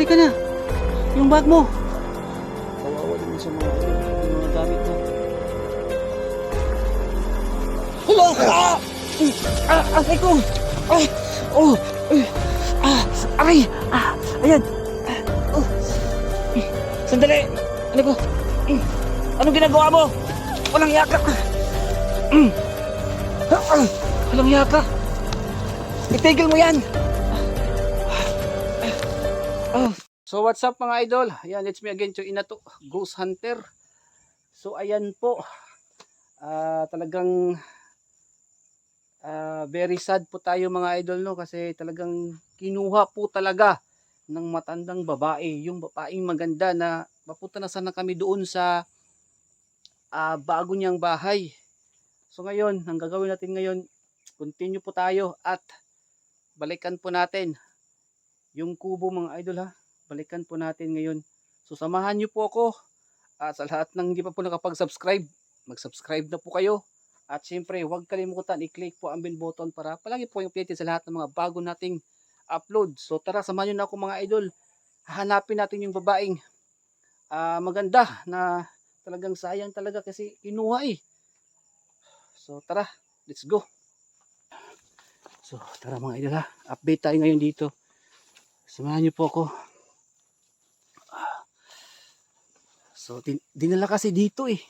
Halika na. Yung bag mo. Kawawa din sa mga, yung mga gamit mo. Hello! Ah! Ah! Aray ko! Ay! Oh! Ay! Ah! Aray! Ah! Ayan! Ah! Oh! Eh, Sandali! Ano ko? Eh, Anong ginagawa mo? Walang yaka! Mm. Ah! Ah! Walang yaka! Itigil mo yan! So what's up mga idol? Ayan, it's me again, Choy Inato, Ghost Hunter. So ayan po, ah talagang ah, very sad po tayo mga idol no kasi talagang kinuha po talaga ng matandang babae, yung babaeng maganda na mapunta na sana kami doon sa ah, bago niyang bahay. So ngayon, ang gagawin natin ngayon, continue po tayo at balikan po natin yung kubo mga idol ha balikan po natin ngayon. So samahan niyo po ako. At sa lahat ng hindi pa po nakapag-subscribe mag-subscribe na po kayo. At syempre huwag kalimutan i-click po ang bell button para palagi po yung updated sa lahat ng mga bago nating upload. So tara samahan niyo na ako mga idol. Hahanapin natin yung babaeng ah, maganda na talagang sayang talaga kasi kinuha eh. So tara let's go. So tara mga idol ha. Update tayo ngayon dito. Samahan niyo po ako. So, din dinala kasi dito eh.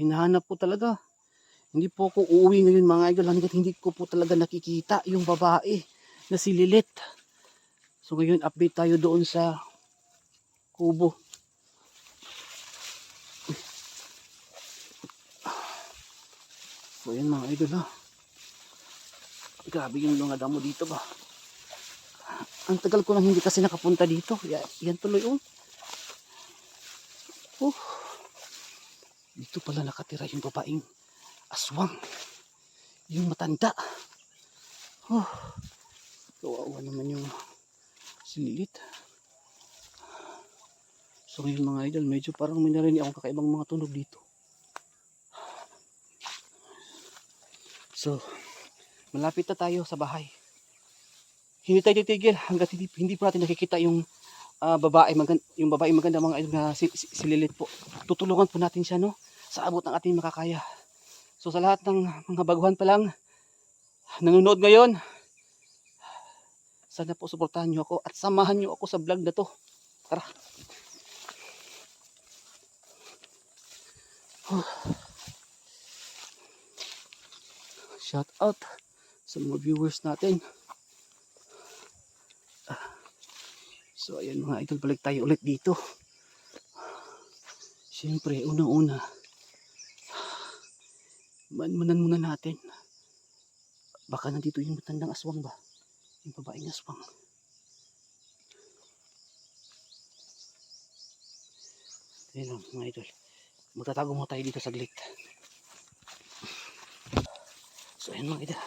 Hinahanap po talaga. Hindi po ako uuwi ngayon mga idol hanggat hindi ko po talaga nakikita yung babae na si Lilit. So ngayon update tayo doon sa kubo. So yan mga idol ha. Grabe yung mga damo dito ba. Ang tagal ko nang hindi kasi nakapunta dito. Yan tuloy oh. Oh. Dito pala nakatira yung babaeng aswang. Yung matanda. Oh. Kawawa naman yung sililit. So ngayon mga idol, medyo parang may narinig akong kakaibang mga tunog dito. So, malapit na tayo sa bahay hindi tayo titigil hanggat hindi, hindi po natin nakikita yung ah, babae maganda, yung babae maganda mga idol na si, si, si Lilith po. Tutulungan po natin siya no sa abot ng ating makakaya. So sa lahat ng mga baguhan pa lang nanonood ngayon, sana po suportahan niyo ako at samahan niyo ako sa vlog na to. Tara. Shout out sa mga viewers natin. So ayan mga idol, balik tayo ulit dito. Siyempre, unang-una, manmanan muna natin. Baka nandito yung matandang aswang ba? Yung babaeng aswang. Ayan lang mga idol. Magtatago mo tayo dito saglit. So ayan mga idol.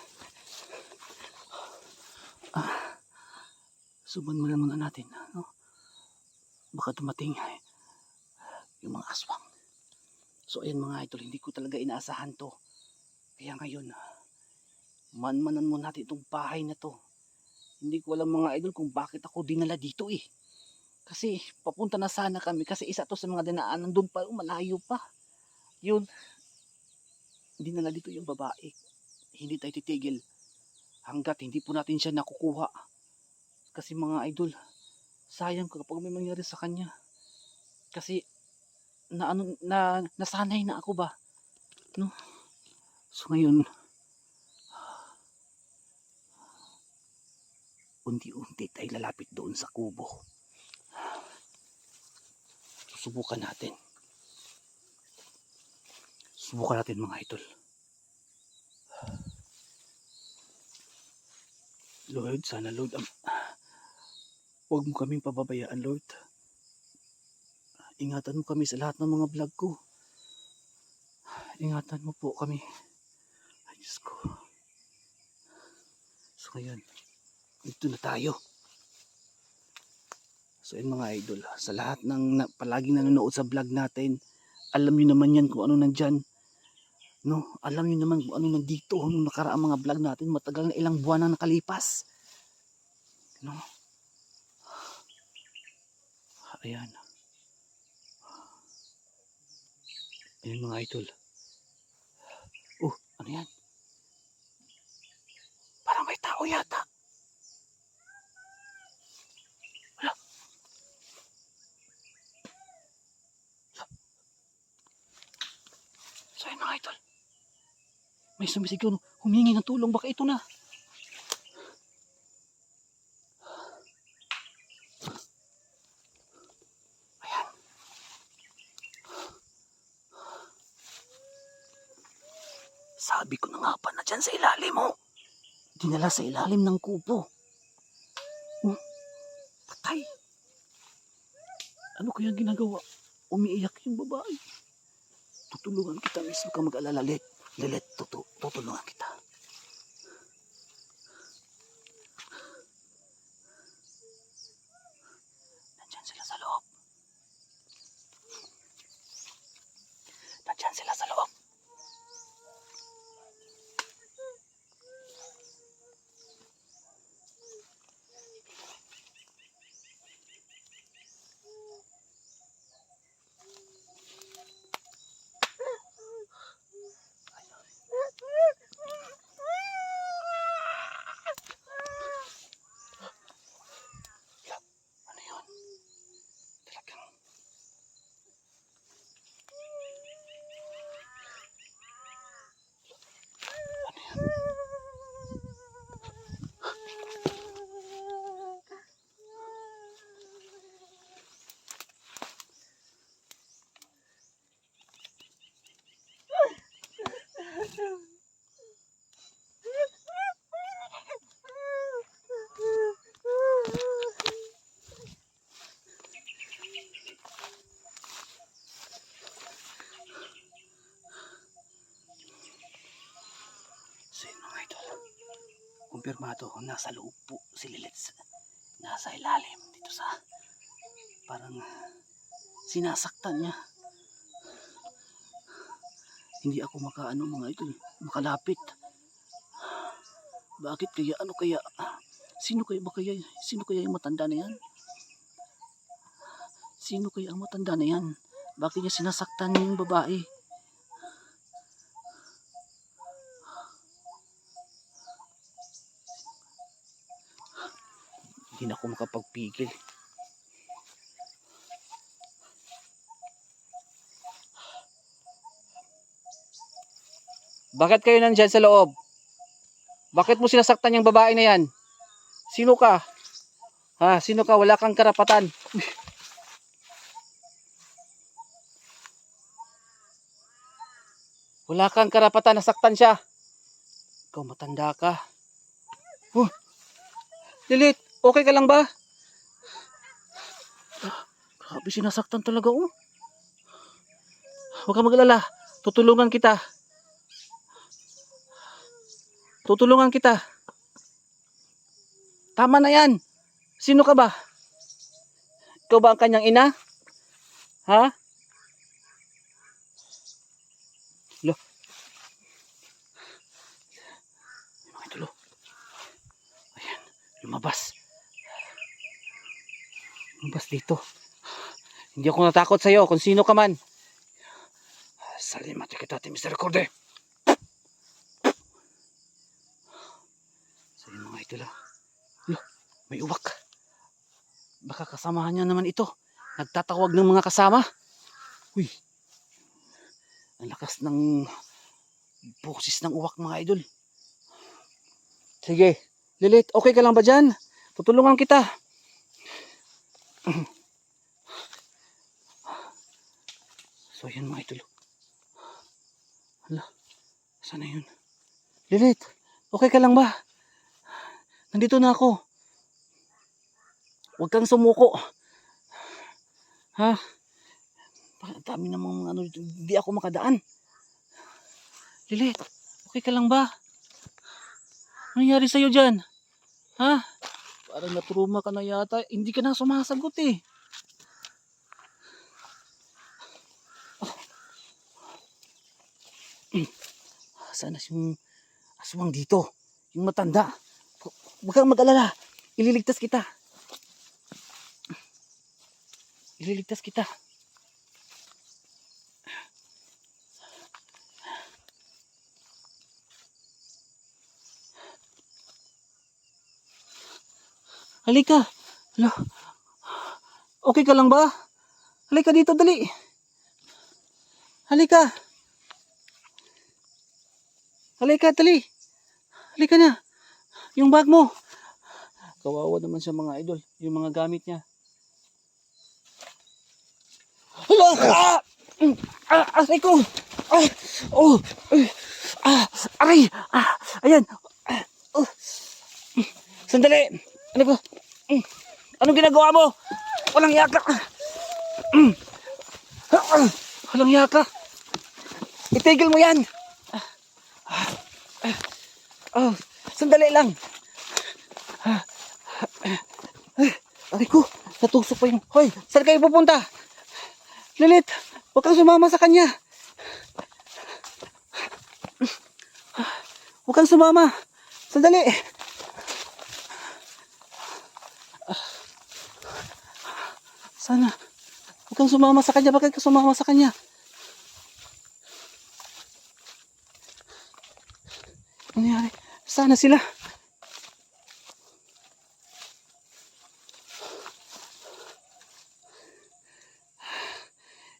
Suban mo muna natin, no? Baka dumating yung mga aswang. So ayan mga idol, hindi ko talaga inaasahan to. Kaya ngayon, manmanan mo natin itong bahay na to. Hindi ko alam mga idol kung bakit ako dinala dito eh. Kasi papunta na sana kami kasi isa to sa mga dinaanan doon pa, malayo pa. Yun, dinala dito yung babae. Hindi tayo titigil hanggat hindi po natin siya nakukuha kasi mga idol sayang kapag may mangyari sa kanya. Kasi na ano na nasanay na ako ba? No? So ngayon unti-unti tayo lalapit doon sa kubo. Susubukan natin. Subukan natin mga idol. Lord, sana Lord, am- Huwag mo kaming pababayaan, Lord. Ingatan mo kami sa lahat ng mga vlog ko. Ingatan mo po kami. Ay, Diyos ko. So, ngayon, dito na tayo. So, yun mga idol, sa lahat ng na, palaging nanonood sa vlog natin, alam nyo naman yan kung ano nandyan. No, alam nyo naman kung ano nandito nung nakaraang mga vlog natin, matagal na ilang buwan na nakalipas. No? Ayan. Ayan mga idol. Oh, ano yan? Parang may tao yata. Wala. So, ayan mga idol. May sumisigaw. Humingi ng tulong. Baka ito na. Sabi ko na nga pa na dyan sa ilalim mo. Dinala sa ilalim ng kubo. Oh, patay. Ano kaya ginagawa? Umiiyak yung babae. Tutulungan kita. Huwag kang mag-alala. Let, let, tutu, tutulungan kita. Kumpirmado, nasa loob po si Lilith. Nasa ilalim dito sa parang sinasaktan niya. Hindi ako makaano mga idol, makalapit. Bakit kaya, ano kaya, sino kaya ba kaya, sino kaya yung matanda na yan? Sino kaya ang matanda na yan? Bakit niya sinasaktan yung babae? Na ako makapagpigil. Bakit kayo nandyan sa loob? Bakit mo sinasaktan yung babae na yan? Sino ka? Ha, sino ka? Wala kang karapatan. Wala kang karapatan, nasaktan siya. Ikaw matanda ka. Oh. Lilit, okay ka lang ba? Grabe, sinasaktan talaga oh. Huwag kang mag-alala. Tutulungan kita. Tutulungan kita. Tama na yan. Sino ka ba? Ikaw ba ang kanyang ina? Ha? Lo. Mga idolo. Ayan, lumabas. Lumabas dito. Hindi ako natakot sa'yo kung sino ka man. Salamat kita, Mr. Recorde. So yun mga idolo. Lo, may uwak. Baka kasamahan niya naman ito. Nagtatawag ng mga kasama. Uy. Ang lakas ng boses ng uwak mga idol. Sige. Lilit, okay ka lang ba dyan? Tutulungan kita. So yan mga idol. Hala. Sana yun? Lilit, okay ka lang ba? Nandito na ako. Huwag kang sumuko. Ha? Ang dami namang ano dito. Hindi ako makadaan. Lilit, okay ka lang ba? Ano nangyari sa'yo dyan? Ha? Parang natruma ka na yata. Hindi ka na sumasagot eh. Ah. Sana yung aswang dito. Yung matanda. Huwag kang mag-alala. Ililigtas kita. Ililigtas kita. Halika. Hala. Okay ka lang ba? Halika dito, dali. Halika. Halika, dali. Halika na. Yung bag mo. Kawawa naman siya mga idol. Yung mga gamit niya. Hala! Ah! Mm, Ah! Aray ko! Ah! Oh! Ah! Aray! Ah! Ayan! Ah! Oh! Sandali! Ano ko? Mm, Anong ginagawa mo? Walang yaka! Mm. Ah! Walang yaka! Itigil mo yan! Oh! Sandali lang! Ay! Aray ko! Natusok pa yung... Hoy! Saan kayo pupunta? Lilit! Huwag kang sumama sa kanya! Huwag kang sumama! Sandali! Sana. Huwag kang sumama sa kanya. Bakit ka sumama sa kanya? Ano nangyari? Sana sila.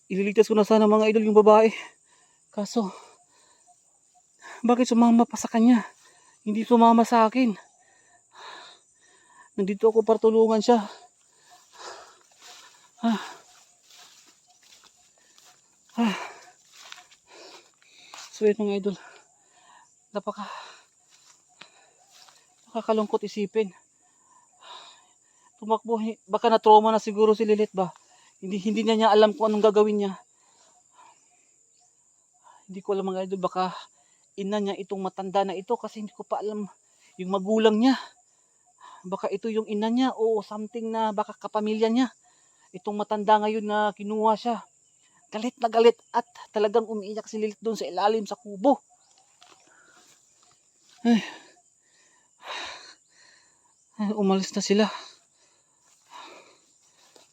Ililigtas ko na sana mga idol yung babae. Kaso, bakit sumama pa sa kanya? Hindi sumama sa akin. Nandito ako para tulungan siya. Ah. Ah. So yun idol. Napaka nakakalungkot isipin. Tumakbo, baka na-trauma na siguro si Lilit ba? Hindi hindi niya, niya alam kung anong gagawin niya. Hindi ko alam mga idol, baka ina niya itong matanda na ito kasi hindi ko pa alam yung magulang niya. Baka ito yung ina niya o something na baka kapamilya niya itong matanda ngayon na kinuha siya. Galit na galit at talagang umiiyak si Lilith doon sa ilalim sa kubo. Ay. Ay, umalis na sila.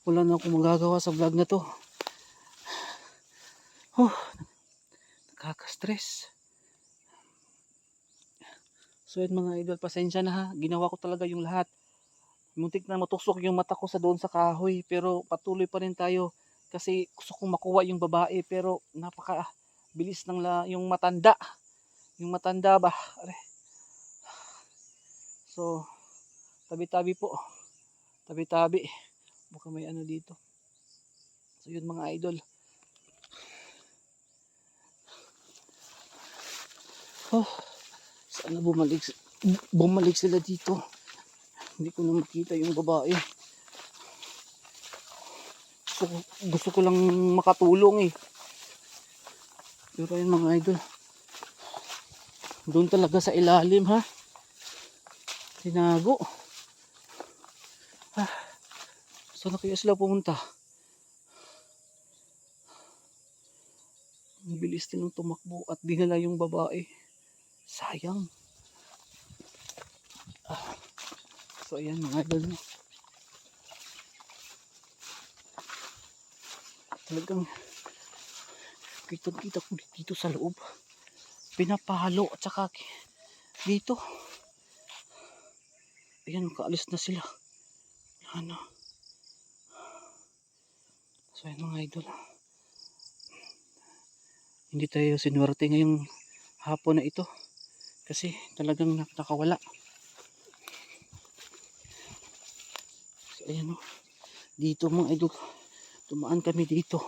Wala na akong magagawa sa vlog na to. Oh, nakaka-stress. So yun mga idol, pasensya na ha. Ginawa ko talaga yung lahat. Muntik na matusok yung mata ko sa doon sa kahoy pero patuloy pa rin tayo kasi gusto kong makuha yung babae pero napaka bilis ng la, yung matanda. Yung matanda ba? So, tabi-tabi po. Tabi-tabi. Baka may ano dito. So yun mga idol. Oh, sana bumalik, bumalik sila dito. Hindi ko na makita yung babae. Ko, gusto ko lang makatulong eh. Pero yun mga idol. Doon talaga sa ilalim ha. Tinago. Ah, saan na kaya sila pumunta? Ang bilis din ng tumakbo at dinala yung babae. Sayang. Ah. So ayan mga idol. no. Talagang kitang kita ko dito sa loob. Pinapahalo at saka dito. Ayan, makaalis na sila. Ano? So ayan mga idol. Hindi tayo sinwerte ngayong hapon na ito. Kasi talagang nak- nakawala. So, ayan o. Dito mga idol. Tumaan kami dito.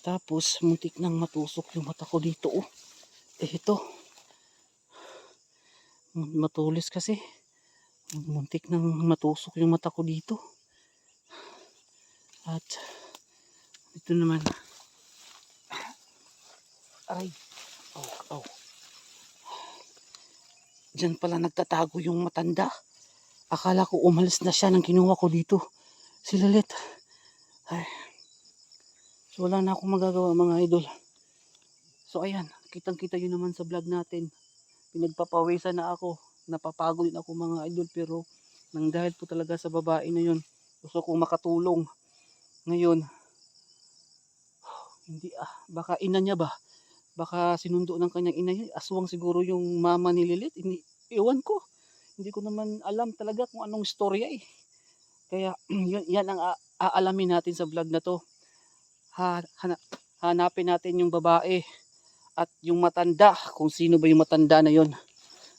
Tapos muntik nang matusok yung mata ko dito oh. Eh ito. Matulis kasi. Muntik nang matusok yung mata ko dito. At ito naman. Aray. Oh, oh. Diyan pala nagtatago yung matanda. Akala ko umalis na siya nang kinuha ko dito. Si Lilit. Ay. So wala na akong magagawa mga idol. So ayan, kitang kita yun naman sa vlog natin. Pinagpapawisan na ako. Napapagod din ako mga idol pero nang dahil po talaga sa babae na yun, gusto kong makatulong. Ngayon, Hindi ah, baka ina niya ba? Baka sinundo ng kanyang ina yun. Aswang siguro yung mama ni Lilith. Hindi, ewan ko. Hindi ko naman alam talaga kung anong storya eh. Kaya yun, yan ang aalamin natin sa vlog na to. Ha, hana- hanapin natin yung babae at yung matanda. Kung sino ba yung matanda na yon.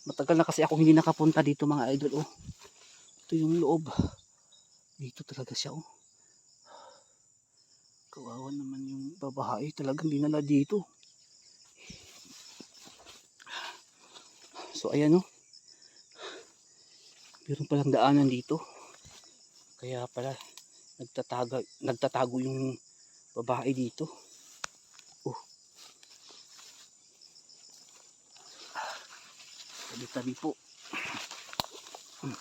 Matagal na kasi ako hindi nakapunta dito mga idol. Oh. Ito yung loob. Dito talaga siya oh. Kawawa naman yung babae. Talagang dinala dito. So ayan oh. Meron palang daanan dito. Kaya pala nagtatago, nagtatago yung babae dito. Oh. Tabi-tabi po. Hmm.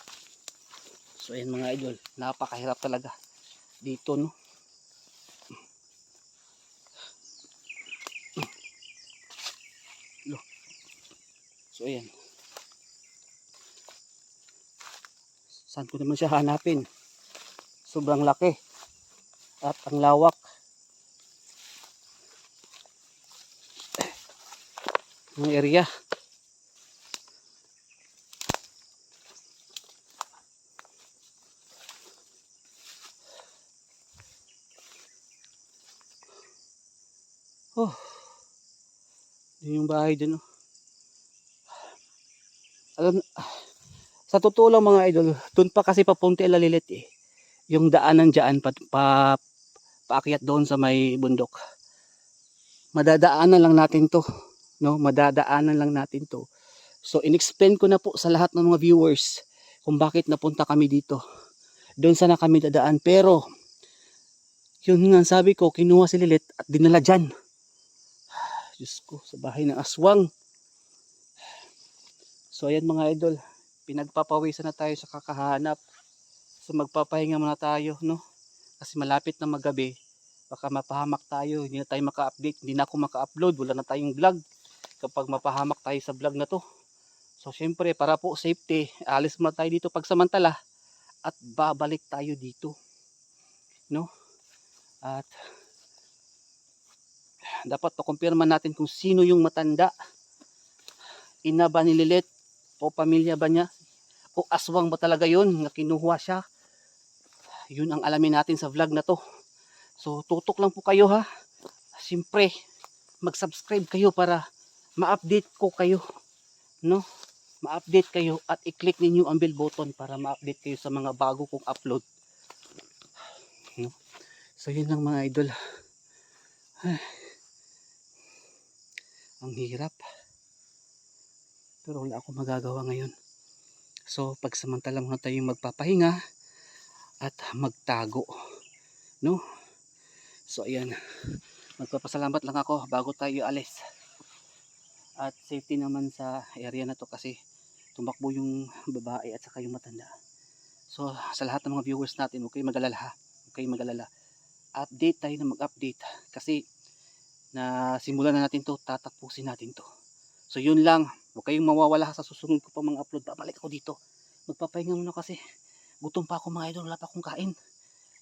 So ayan mga idol, napakahirap talaga dito no. So ayan. Saan ko naman siya hanapin? Sobrang laki. At ang lawak. Ng area. Oh. Yun yung bahay dun. Oh. Alam, sa totoo lang mga idol, dun pa kasi papunti Lalilit eh. Yung daanan dyan, pa, pa, paakyat doon sa may bundok. Madadaanan lang natin to. No? Madadaanan lang natin to. So, in-explain ko na po sa lahat ng mga viewers kung bakit napunta kami dito. Doon sana kami dadaan. Pero, yun nga sabi ko, kinuha si Lilit at dinala dyan. Diyos ko, sa bahay ng aswang. So, ayan mga idol. Pinagpapawisan na tayo sa kakahanap. So, magpapahinga muna tayo, no? Kasi malapit na magabi. Baka mapahamak tayo. Hindi na tayo maka-update. Hindi na ako maka-upload. Wala na tayong vlog. Kapag mapahamak tayo sa vlog na to. So, syempre, para po safety, alis muna tayo dito pagsamantala. At babalik tayo dito. No? At dapat pakumpirma natin kung sino yung matanda. Ina ba ni Lilit? O pamilya ba niya? O aswang ba talaga yun na kinuha siya? Yun ang alamin natin sa vlog na to. So tutok lang po kayo ha. Siyempre, mag-subscribe kayo para ma-update ko kayo. No? Ma-update kayo at i-click ninyo ang bell button para ma-update kayo sa mga bago kong upload. No? So yun lang mga idol. Ay. Ang hirap. Pero wala akong magagawa ngayon. So pagsamantala muna tayong magpapahinga at magtago. No? So ayan. Magpapasalamat lang ako bago tayo alis. At safety naman sa area na to kasi tumakbo yung babae at saka yung matanda. So sa lahat ng mga viewers natin, kayong mag-alala ha. Kayong mag-alala. Update tayo na mag-update kasi na simulan na natin to, tatakpusin natin to. So yun lang, huwag kayong mawawala sa susunod ko pa mga upload. Babalik ako dito. Magpapahinga muna kasi gutom pa ako mga idol, wala pa akong kain.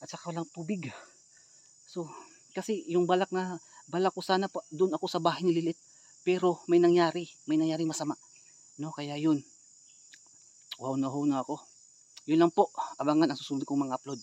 At saka walang tubig. So, kasi yung balak na, balak ko sana pa, doon ako sa bahay ni Lilit. Pero may nangyari, may nangyari masama. No, kaya yun. Wow na wow na ako. Yun lang po, abangan ang susunod kong mga upload.